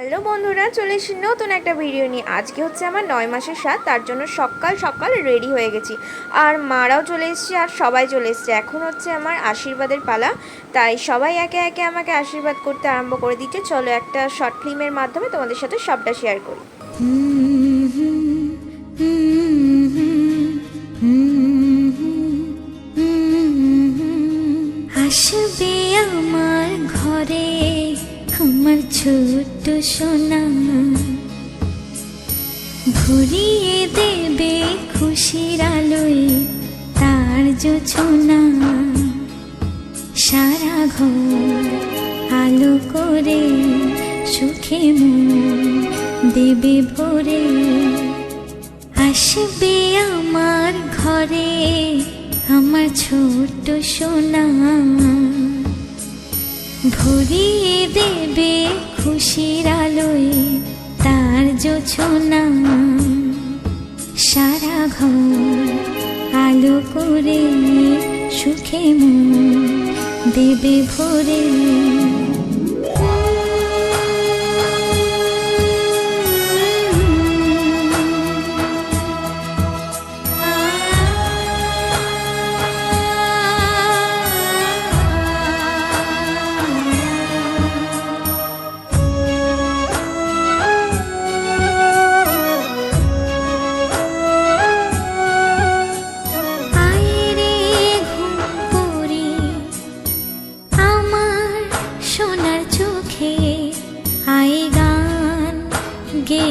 Hello বন্ধুরা, চলে এসেছি নতুন একটা ভিডিও নিয়ে। আজকে হচ্ছে আমার নয় মাসের সাত তার জন্য সকাল সকাল রেডি হয়ে গেছি। আর মারাও চলে এসেছে আর সবাই চলে এসছে। এখন হচ্ছে আমার আশীর্বাদের পালা। তাই সবাই একে একে আমাকে আশীর্বাদ করতে আরম্ভ করে দিচ্ছে। চলো একটা শর্ট ফিল্মের মাধ্যমে তোমাদের সাথে সবটা শেয়ার করি। ছোট্ট সোনা ভরিয়ে দেবে খুশির আলোয় তার জোছনা সারা ঘর আলো করে সুখে মন দেবে ভরে। আসবে আমার ঘরে আমার ছোট্ট সোনা ভরিয়ে দেবে খুশির আলোয় তার জোছনা সারা ঘর আলো করে সুখে মন দেবে ভরে।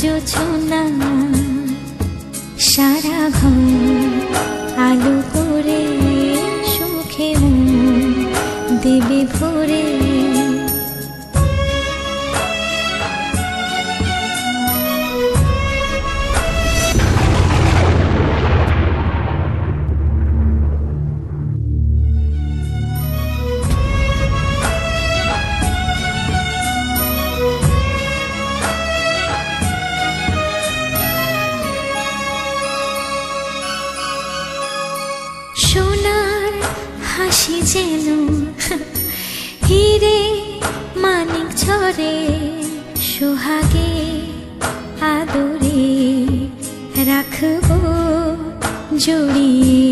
জোছনা সারা ঘর আলো করে সুখে দেবে ভরে। যেন হিরে মানিক ঝরে, সোহাগে আদরে রাখব জড়িয়ে।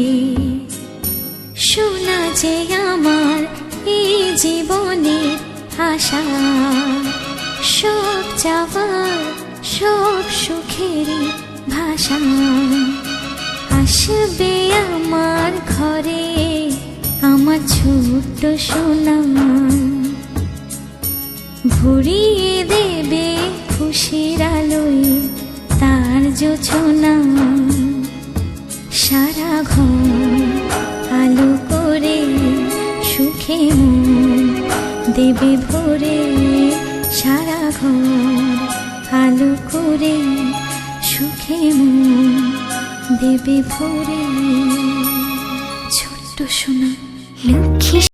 সোনা যে আমার এই জীবনের আশা, সব যাওয়ার সব সুখেরই ভাষা। আসবে আমার ঘরে ছোট্ট সোনা ভরিয়ে দেবে খুশির আলোয় তার জোছনা সারা ঘর আলো করে সুখে দেবে ভরে। সারা ঘর আলো করে সুখে দেবে ভরে। ছোট্ট সোনা Luke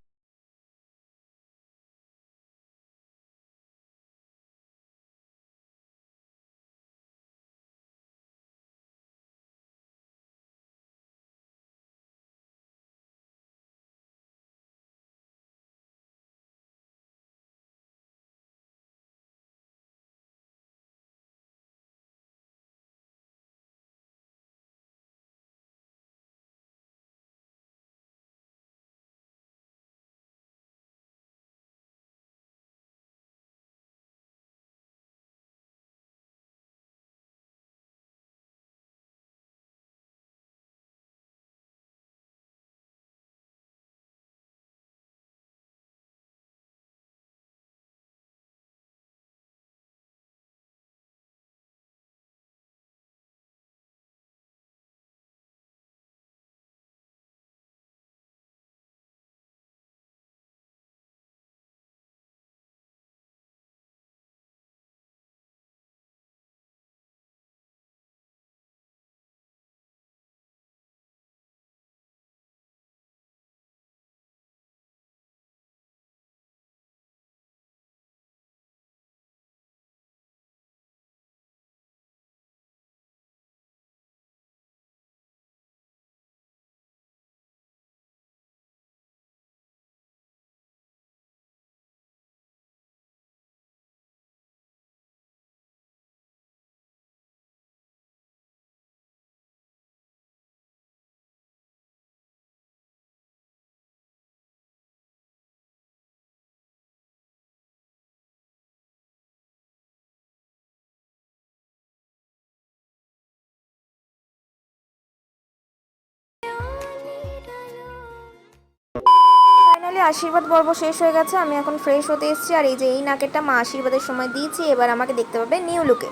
ফাইনালি আশীর্বাদ পর্ব শেষ হয়ে গেছে। আমি এখন ফ্রেশ হতে এসেছি। আর এই যে এই নাকেরটা মা আশীর্বাদের সময় দিয়েছি এবার আমাকে দেখতে পাবে নিউ লুকে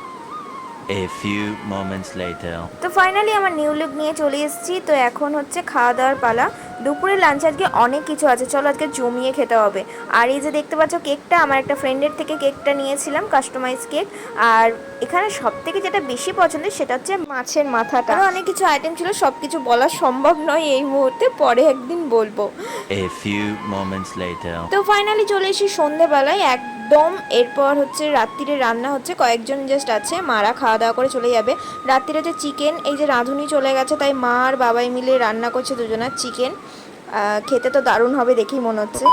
A few moments later. তো ফাইনালি আমার নিউ লুক নিয়ে চলে এসেছি। তো এখন হচ্ছে খাওয়া দাওয়ার পালা। দুপুরের লাঞ্চ আজকে অনেক কিছু আছে। চলো আজকে জমিয়ে খেতে হবে। আর এই যে দেখতে পাচ্ছ কেকটা আমার একটা ফ্রেন্ডের থেকে কেকটা নিয়েছিলাম কাস্টমাইজ কেক। আর এখানে সব থেকে যেটা বেশি পছন্দের সেটা হচ্ছে মাছের মাথাটা। আরও অনেক কিছু আইটেম ছিল সব কিছু বলা সম্ভব নয় এই মুহূর্তে পরে একদিন বলব. তো ফাইনালি চলে এসেছি সন্ধেবেলায় একদম, এরপর হচ্ছে রাত্রিরে রান্না হচ্ছে, কয়েকজন জাস্ট আছে, মারা খাওয়া দাওয়া করে চলে যাবে। রাত্রিরে যে চিকেন এই যে রাঁধুনি চলে গেছে, তাই মা আর বাবাই মিলে রান্না করছে দুজনার চিকেন খেতে তো দারুণ হবে দেখেই মনে হচ্ছে।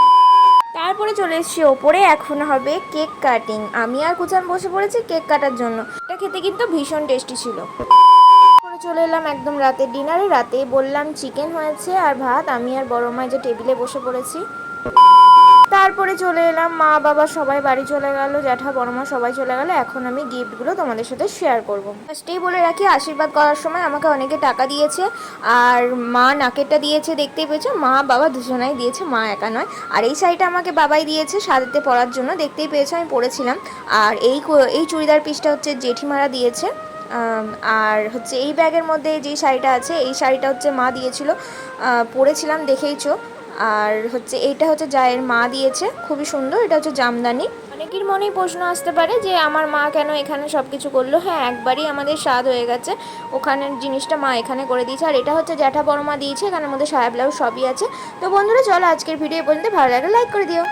তারপরে চলে এসেছি ওপরে, এখন হবে কেক কাটিং আমি আর কুচান বসে পড়েছি কেক কাটার জন্য। এটা খেতে কিন্তু ভীষণ টেস্টি ছিল। চলে এলাম একদম রাতের ডিনারে রাতে বললাম চিকেন হয়েছে আর ভাত। আমি আর বড় মা যে টেবিলে বসে পড়েছি। তারপরে চলে এলাম, মা, বাবা সবাই বাড়ি চলে গেল, জ্যাঠা বড় মা সবাই চলে গেল। এখন আমি গিফটগুলো তোমাদের সাথে শেয়ার করব। ফার্স্টেই বলে রাখি, আশীর্বাদ করার সময় আমাকে অনেকে টাকা দিয়েছে, আর মা নাকেরটা দিয়েছে, দেখতেই পেয়েছ? মা, বাবা দুজনাই দিয়েছে, মা একা নয়। আর এই শাড়িটা আমাকে বাবাই দিয়েছে, সাজাতে পরার জন্য, দেখতেই পেয়েছ? আমি পরেছিলাম। আর এই এই চুড়িদার পিসটা হচ্ছে জেঠিমারা দিয়েছে। আর হচ্ছে এই ব্যাগের মধ্যে যে শাড়িটা আছে, এই শাড়িটা হচ্ছে মা দিয়েছিল। পরেছিলাম, দেখেইছো? আর হচ্ছে এটা হচ্ছে জায়ের মা দিয়েছে, খুবই সুন্দর, এটা হচ্ছে জামদানি। অনেকের মনেই প্রশ্ন আসতে পারে যে আমার মা কেন এখানে সব কিছু করল? হ্যাঁ একবারই আমাদের স্বাদ হয়ে গেছে, ওখানের জিনিসটা মা এখানে করে দিয়েছে, আর এটা হচ্ছে জ্যাঠা বড় মা দিয়েছে এখানের মধ্যে সাহেব ব্লাউজ সবই আছে। তো বন্ধুরা, চলো আজকের ভিডিও পর্যন্ত, ভালো লাগে লাইক করে দিও।